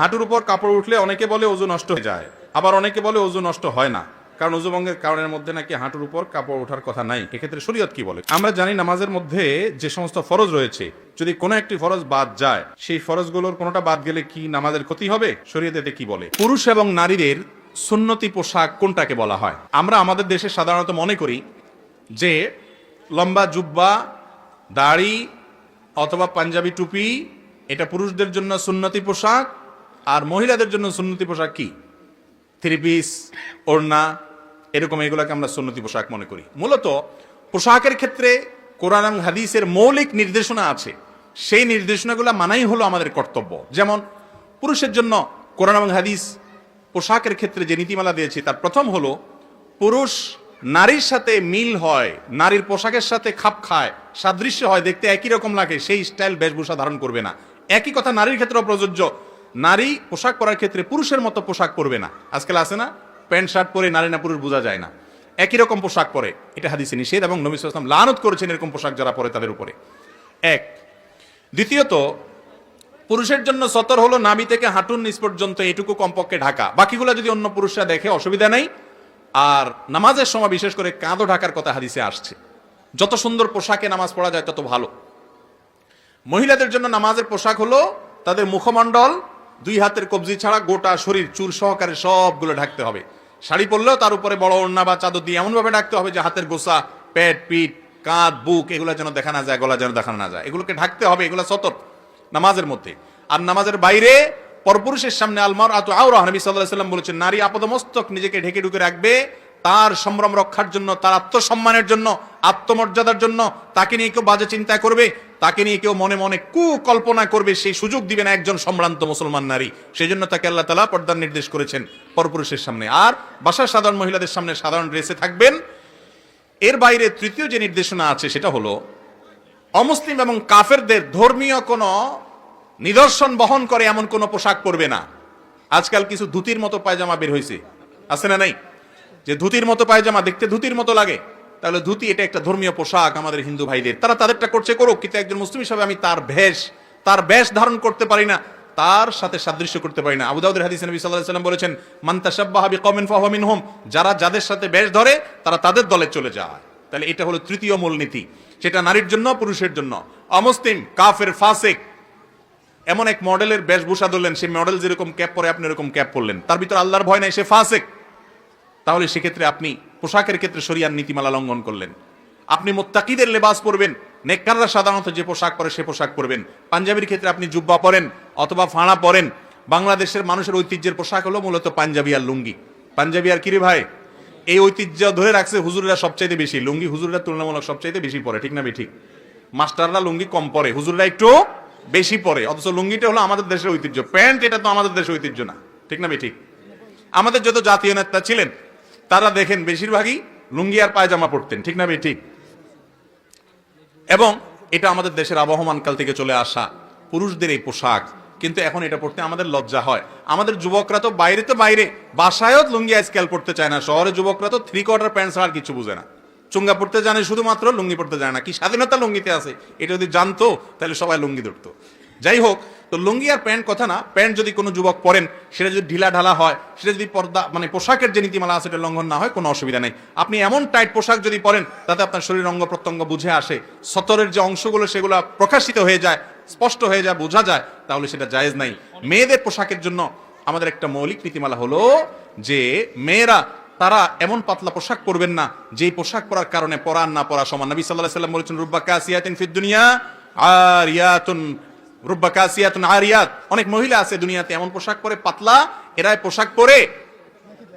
হাঁটুর উপর কাপড় উঠলে অনেকে বলে ওজু নষ্ট হয়ে যায়, আবার অনেকে বলে ওজু নষ্ট হয় না, কারণ ওজুভঙ্গের কারণের মধ্যে নাকি হাঁটুর উপর কাপড় ওঠার কথা নাই। এক্ষেত্রে শরীয়ত কি বলে? আমরা জানি নামাজের মধ্যে যে সমস্ত ফরজ রয়েছে, যদি কোনো একটি ফরজ বাদ যায়, সেই ফরজগুলোর কোনোটা বাদ গেলে কি নামাজের ক্ষতি হবে? শরীয়তে কি বলে? পুরুষ এবং নারীদের সুন্নতি পোশাক কোনটাকে বলা হয়? আমরা আমাদের দেশে সাধারণত মনে করি যে লম্বা জুব্বা, দাড়ি অথবা পাঞ্জাবি টুপি, এটা পুরুষদের জন্য সুন্নতি পোশাক আর মহিলাদের জন্য সুন্নতি পোশাক কি? থ্রি পিস ওড়না, এরকম এগুলোকে আমরা সুন্নতি পোশাক মনে করি। মূলত পোশাকের ক্ষেত্রে কোরআন হাদিসের মৌলিক নির্দেশনা আছে। সেই নির্দেশনাগুলো মানাই হলো আমাদের কর্তব্য। যেমন পুরুষের জন্য কোরআন এবং হাদিস পোশাকের ক্ষেত্রে যে নীতিমালা দিয়েছে, তার প্রথম হলো পুরুষ নারীর সাথে মিল হয়, নারীর পোশাকের সাথে খাপ খায়, সাদৃশ্য হয়, দেখতে একই রকম লাগে, সেই স্টাইল বেশভূষা ধারণ করবে না। একই কথা নারীর ক্ষেত্রেও প্রযোজ্য নারী পোশাক পরার ক্ষেত্রে পুরুষের মতো পোশাক পরবে না। আজকাল আছে না, প্যান্ট, শার্ট পরে নারী না পুরুষ বোঝা যায় না। একই রকম পোশাক পরে, এটা হাদিসে নিষেধ এবং নবী সাল্লাম লানত করেছেন এরকম পোশাক যারা পরে তাদের উপরে। এক, দ্বিতীয়ত, পুরুষের জন্য সতর হলো নাবি থেকে হাঁটুর নিচ পর্যন্ত এটুকু কমপক্ষে ঢাকা। বাকিগুলো যদি অন্য পুরুষরা দেখে, অসুবিধা নেই। আর নামাজের সময় বিশেষ করে কাঁধও ঢাকার কথা হাদিসে আসছে। যত সুন্দর পোশাকে নামাজ পড়া যায় তত ভালো। মহিলাদের জন্য নামাজের পোশাক হলো তাদের মুখমণ্ডল দুই হাতের কবজি ছাড়া গোটা শরীর, চুল সহকারে সবগুলো ঢাকতে হবে। শাড়ি পরলেও তার উপরে বড় ওড়না বা চাদর দিয়ে এমনভাবে ঢাকতে হবে যে হাতের গোসা, পেট, পিঠ, কাঁধ, বুক, এগুলো যেন দেখা না যায়, গলা যেন দেখা না যায়। এগুলোকে ঢাকতে হবে, এগুলো সতর্ক নামাজের মধ্যে। আর নামাজের বাইরে পরপুরুষের সামনে আলমার আত আউরা নবী সাল্লাহ সাল্লাম বলেছেন, নারী আপদমস্তক নিজেকে ঢেকে ঢুকে রাখবে, তার সম্ভ্রম রক্ষার জন্য, তার আত্মসম্মানের জন্য, আত্মমর্যাদার জন্য, তাকে নিয়ে কেউ বাজে চিন্তা করবে তাকে নিয়ে কেউ মনে মনে কুকল্পনা করবে, সেই সুযোগ দিবে না একজন সম্ভ্রান্ত মুসলমান নারী। সেই জন্য তাকে আল্লাহ তালা পর্দার নির্দেশ করেছেন পরপুরুষের সামনে। আর বাসার সাধারণ মহিলাদের সামনে সাধারণ ড্রেসে থাকবেন। এর বাইরে তৃতীয় যে নির্দেশনা আছে, সেটা হলো, অমুসলিম এবং কাফেরদের ধর্মীয় কোনো নিদর্শন বহন করে এমন কোনো পোশাক পরবে না। আজকাল কিছু ধুতির মতো পায়জামা বের হয়েছে। আছে না নাই? যে ধুতির মতো পায়জামা, দেখতে ধুতির মতো লাগে। তাহলে ধুতি এটা একটা ধর্মীয় পোশাক আমাদের হিন্দু ভাইদের। তারা তাদেরটা করছে করুক, কিন্তু একজন মুসলিম হিসাবে আমি তার ভেষ, তার বেশ ধারণ করতে পারি না, তার সাথে সাদৃশ্য করতে পারি না। আবু দাউদের হাদিস নবী সাল্লাহ সাল্লাম বলেছেন, মান তাশাব্বাহা বিকওমিন ফাহুয়া মিনহুম যারা যাদের সাথে বেশ ধরে, তারা তাদের দলে চলে যায়। তাহলে এটা হলো তৃতীয় মূলনীতি, সেটা নারীর জন্য, পুরুষের জন্য। অমুসলিম, কাফের, ফাসিক, এমন এক মডেলের বেশভূষা ধরলেন, সেই মডেল যেরকম ক্যাপ পরে আপনি এরকম ক্যাপ পরলেন। তার ভিতর আল্লাহর ভয় নাই, সে ফাসেক। তাহলে সেক্ষেত্রে আপনি পোশাকের ক্ষেত্রে শরিয়ার নীতিমালা লঙ্ঘন করলেন। আপনি মোত্তাকিদের লেবাস পরবেন, নেককাররা সাধারণত যে পোশাক পরে সে পোশাক পরবেন। পাঞ্জাবির ক্ষেত্রে আপনি জুব্বা পরেন অথবা ফাঁড়া পরেন। বাংলাদেশের মানুষের ঐতিহ্যের পোশাক হলো মূলত পাঞ্জাবি আর লুঙ্গি। পাঞ্জাবি আর কিরে ভাই? এই ঐতিহ্য ধরে রাখছে হুজুররা সবচাইতে বেশি। লুঙ্গি হুজুররা তুলনামূলক সবচাইতে বেশি পরে, ঠিক না ঠিক। মাস্টাররা লুঙ্গি কম পরে, হুজুররা একটু বেশি পরে। অথচ লুঙ্গিটা হলো আমাদের দেশের ঐতিহ্য। প্যান্ট এটা তো আমাদের দেশের ঐতিহ্য না, ঠিক না ঠিক। আমাদের যত জাতীয় নেতা ছিলেন তারা দেখেন বেশিরভাগই লুঙ্গি আর পায়জামা পরতেন, ঠিক না ঠিক। এবং এটা আমাদের দেশের আবহমান কাল থেকে চলে আসা পুরুষদের এই পোশাক, কিন্তু এখন এটা পড়তে আমাদের লজ্জা হয়। আমাদের যুবকরা তো বাইরে তো বাইরে, বাসায়ও লুঙ্গি আজকাল পড়তে চায় না, শহরে যুবকরা তো থ্রি কোয়ার্টার প্যান্ট ছাড়া আর কিছু বুঝে না। চুঙ্গা পড়তে জানে শুধুমাত্র লুঙ্গি পড়তে জানে না, কি স্বাধীনতা লুঙ্গিতে আছে? এটা যদি জানতো, তাহলে সবাই লুঙ্গি ধরতো। যাই হোক তো লুঙ্গি আর প্যান্ট কথা না, প্যান্ট যদি কোনো যুবক পরেন, সেটা যদি ঢিলা ঢালা হয়, সেটা যদি পর্দা মানে পোশাকের যে নীতিমালা আছে সেটা লঙ্ঘন না হয়, কোনো অসুবিধা নেই। আপনি এমন টাইট পোশাক যদি পরেন, তাতে আপনার শরীর অঙ্গ প্রত্যঙ্গ বুঝে আসে, সতরের যে অংশগুলো সেগুলো প্রকাশিত হয়ে যায়, স্পষ্ট হয়ে যায়, বোঝা যায়, তাহলে সেটা জায়েজ নাই। মেয়েদের পোশাকের জন্য আমাদের একটা মৌলিক নীতিমালা হলো যে, মেয়েরা, তারা এমন পাতলা পোশাক পরবেন না, যেই পোশাক পরার কারণে পরা না পরা সমান। নবী আলাইহি সাল্লাম বলেছেন, রুব্বা কাসিয়াতিন ফিদ দুনিয়া, আরিয়াতুন রুব্বা কাসিয়াতুন আরিয়াত। অনেক মহিলা আছে দুনিয়াতে, এমন পোশাক পরে, পাতলা এরা পোশাক পরে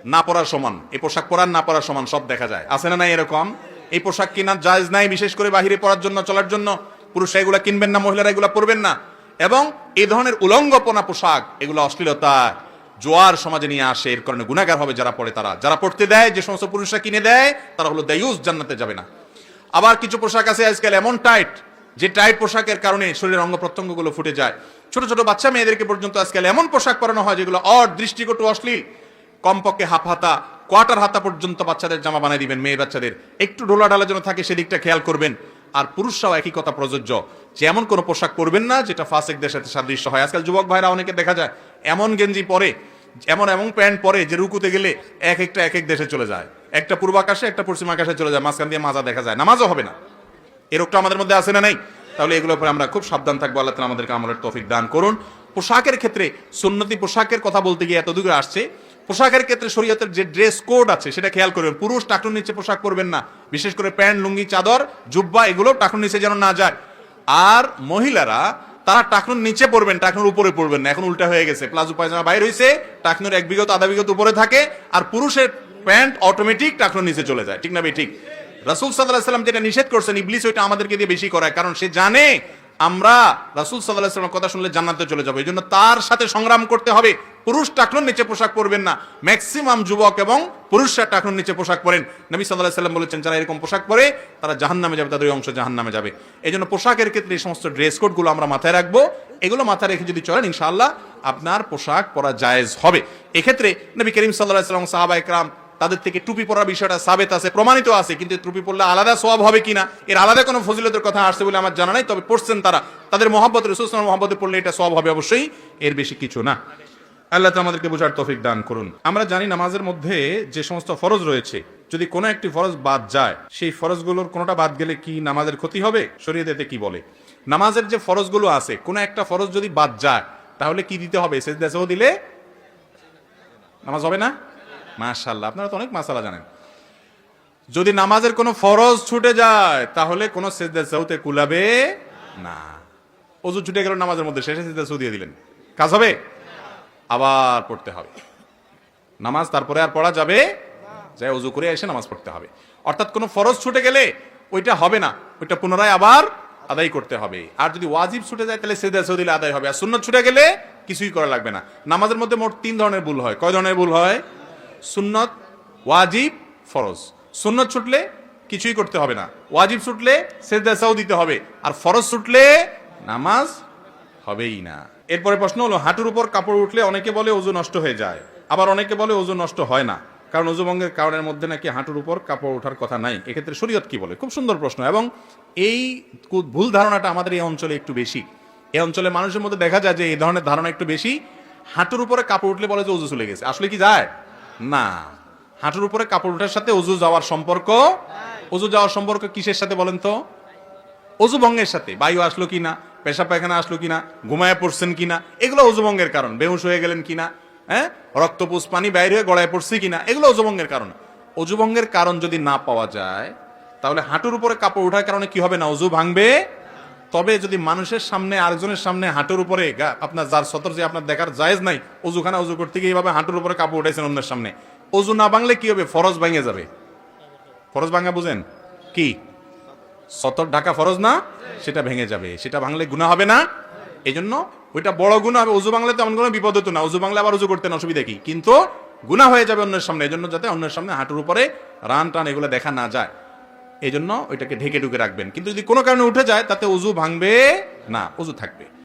না পরার সমান। এই পোশাক পরার না পরার সমান, সব দেখা যায়। আছে না নাই এরকম? এই পোশাক কেনার জায়েজ নাই, বিশেষ করে বাহিরে পরার জন্য, চলার জন্য। পুরুষরা এগুলা কিনবেন না, মহিলারা এগুলা পরবেন না। এবং এই ধরনের উলঙ্গপনা পোশাক, এগুলো অশ্লীলতা, জোয়ার সমাজে নিয়ে আসে, এর কারণে গুণাগার হবে যারা পড়ে তারা। যারা পড়তে দেয়, যে সমস্ত পুরুষরা কিনে দেয়, তারা হলো দায়ুস জান্নাতে যাবে না। আবার কিছু পোশাক আছে আজকাল এমন টাইট যে টাইট পোশাকের কারণে শরীরের অঙ্গ প্রত্যঙ্গগুলো ফুটে যায়। ছোট ছোট বাচ্চা মেয়েদেরকে পর্যন্ত আজকাল এমন পোশাক পরানো হয় যেগুলো অর দৃষ্টিকটু অশ্লীল। কমপক্ষে হাফ হাতা, কোয়ার্টার হাতা পর্যন্ত বাচ্চাদের জামা বানিয়ে দিবেন মেয়ে বাচ্চাদের। একটু ঢালা যেন থাকে, সেদিকটা খেয়াল করবেন। আর পুরুষরাও একই কথা প্রযোজ্য, যে এমন কোনো পোশাক পরবেন না যেটা ফাসেকদের সাথে সাদৃশ্য হয়। আজকাল যুবক ভাইরা অনেকে দেখা যায়, এমন গেঞ্জি পরে, এমন এমন প্যান্ট পরে যে রুকুতে গেলে এক একটা, এক এক দেশে চলে যায়। একটা পূর্বাকাশে, একটা পশ্চিম আকাশে চলে যায়, মাঝখান দিয়ে মাজা দেখা যায়। নামাজও হবে না। এই রোগটা আমাদের মধ্যে আছে না নাই? তাহলে এগুলোর উপরে আমরা খুব সাবধান থাকব। আল্লাহ তালা আমাদেরকে আমলের তৌফিক দান করুন। পোশাকের ক্ষেত্রে সুন্নতি পোশাকের কথা বলতে গিয়ে এত দূরে আসছে। পোশাকের ক্ষেত্রে শরীয়তের যে ড্রেস কোড আছে, সেটা খেয়াল করবেন। পুরুষ টাকুর নিচে পোশাক পরবেন না। বিশেষ করে প্যান্ট, লুঙ্গি, চাদর, জুব্বা, এগুলো টাকুর নিচে যেন না যায়। আর মহিলারা, তারা টাকনুর নিচে পড়বেন টাকনুর উপরে পড়বেন না। এখন উল্টা হয়ে গেছে। প্লাজো পায়জামা বাইর হয়েছে টাকনুর এক বিগত, আধা বিগত উপরে থাকে, আর পুরুষের প্যান্ট অটোমেটিক টাকনুর নিচে চলে যায়। ঠিক না ভাই? ঠিক। রাসুল সাল্লাম যেটা নিষেধ করছেন, ইবলিস ওইটা আমাদেরকে দিয়ে বেশি করায়, কারণ সে জানে আমরা রাসুল সাল্লাহ সাল্লামের কথা শুনলে জান্নাতে চলে যাব। এই জন্য তার সাথে সংগ্রাম করতে হবে। পুরুষ টাকনুর নিচে পোশাক পরবেন না। ম্যাক্সিমাম যুবক এবং পুরুষরা টাকনুর নিচে পোশাক পরেন। নবী সাল্লাহ সাল্লাম বলেছেন, যারা এরকম পোশাক পরে, তারা জাহান নামে যাবে, তাদের ওই অংশ জাহান নামে যাবে। এই জন্য পোশাকের ক্ষেত্রে এই সমস্ত ড্রেস কোডগুলো আমরা মাথায় রাখব। এগুলো মাথায় রেখে যদি চলেন, ইনশাআল্লাহ আপনার পোশাক পরা জায়েজ হবে। এক্ষেত্রে নবী করিম সাল্লাহ সাল্লাম সাহাবা একরাম তাদের থেকে টুপি পরার বিষয়টা সাবেত আছে, প্রমাণিত আছে, কিন্তু টুপি পরলে আলাদা সওয়াব হবে কিনা, এর আলাদা কোনো ফজিলতের কথা আসছে বলে আমার জানা নাই, তবে পড়ছেন তারা। তাদের মহব্বত, রসুল মহব্বতে পড়লে এটা সওয়াব হবে অবশ্যই, এর বেশি কিছু না। আল্লাহ তো আমাদেরকে বোঝার তৌফিক দান করুন। আমরা জানি নামাজের মধ্যে যে সমস্ত ফরজ রয়েছে, যদি কোনো একটি ফরজ বাদ যায়, সেই ফরজগুলোর কোনোটা বাদ গেলে কি নামাজের ক্ষতি হবে? শরীয়তে কি বলে? নামাজের যে ফরজগুলো আছে, কোনো একটা ফরজ যদি বাদ যায়, তাহলে কি দিতে হবে? সেজদাসহ দিলে নামাজ হবে না? মাশাল্লাহ আপনারা তো অনেক মাসালা জানেন। যদি নামাজের কোনো ফরজ ছুটে যায়, তাহলে কোনো সেজদাসহতে কুলাবে না। অজু ছুটে গেল নামাজের মধ্যে, শেষে সেজদাসহ দিয়ে দিলেন। কাজ হবে? আবার পড়তে হবে। নামাজ তারপরে আর পড়া যাবে? যাই অজু করে এসে নামাজ পড়তে হবে। অর্থাৎ কোনো ফরজ ছুটে গেলে ওইটা হবে না। ওইটা পুনরায় আবার আদায় করতে হবে। আর যদি ওয়াজিব ছুটে যায়, তাহলে সেদা দিলে আদায় হবে। আর সুন্নত ছুটে গেলে কিছুই করা লাগবে না। নামাজের মধ্যে মোট তিন ধরনের ভুল হয়। কয় ধরনের ভুল হয়? সুন্নত, ওয়াজিব, ফরজ। সুন্নত ছুটলে কিছুই করতে হবে না। ওয়াজিব ছুটলে সেদাসাও দিতে হবে। আর ফরজ ছুটলে নামাজ হবেই না। এরপরে প্রশ্ন হলো, হাঁটুর উপর কাপড় উঠলে অনেকে বলে ওজু নষ্ট হয়ে যায়। আবার অনেকে বলে ওজু নষ্ট হয় না। কারণ ওজুভঙ্গের কারণের মধ্যে নাকি হাঁটুর উপর কাপড় ওঠার কথা নাই। এক্ষেত্রে শরীয়ত কি বলে? খুব সুন্দর প্রশ্ন। এবং এই ভুল ধারণাটা আমাদের এই অঞ্চলে একটু বেশি। এই অঞ্চলে মানুষের মধ্যে দেখা যায় যে এই ধরনের ধারণা একটু বেশি। হাঁটুর উপরে কাপড় উঠলে বলে যে ওজু চলে গেছে। আসলে কি যায়? না। হাঁটুর উপরে কাপড় ওঠার সাথে অজু যাওয়ার সম্পর্ক? অজু যাওয়ার সম্পর্ক কিসের সাথে বলেন তো? অজুভঙ্গের সাথে। বায়ু আসলো কিনা পেশা পায়খানা আসলো কিনা ঘুমায় পড়ছেন কিনা এগুলো অজুভঙ্গের কারণ। বেহুশ হয়ে গেলেন কিনা হ্যাঁ? রক্তপুষ পানি বাইরে হয়ে গড়ায় পড়ছে কিনা এগুলো অজুভঙ্গের কারণ। অজুভঙ্গের কারণ যদি না পাওয়া যায়, তাহলে হাঁটুর উপরে কাপড় ওঠার কারণে কি হবে না? অজু ভাঙবে? তবে যদি মানুষের সামনে, আরেকজনের সামনে হাঁটুর উপরে আপনার যার সতর যে আপনার দেখার জায়েজ নাই, অজুখানা অজু করতে গিয়ে এইভাবে হাঁটুর উপরে কাপড় উঠেছেন অন্যের সামনে। অজু না ভাঙলে কি হবে? ফরজ ভাঙে যাবে। ফরজ ভাঙা বুঝেন? কি? সতর ঢাকা ফরজ না? সেটা ভেঙে যাবে। সেটা ভাঙলে গুণা হবে না। এই জন্য ওইটা বড় গুণা হবে। উজু বাংলাতে এমন কোনো বিপদ হতো না। উজু বাংলা আবার উজু করতেন, অসুবিধা কি? কিন্তু গুণা হয়ে যাবে অন্যের সামনে। এই জন্য যাতে অন্যের সামনে হাঁটুর উপরে রান টান এগুলো দেখা না যায়। এই জন্য ওইটাকে ঢেকে ঢুকে রাখবেন। কিন্তু যদি কোনো কারণে উঠে যায়, তাতে উজু ভাঙবে না উজু থাকবে।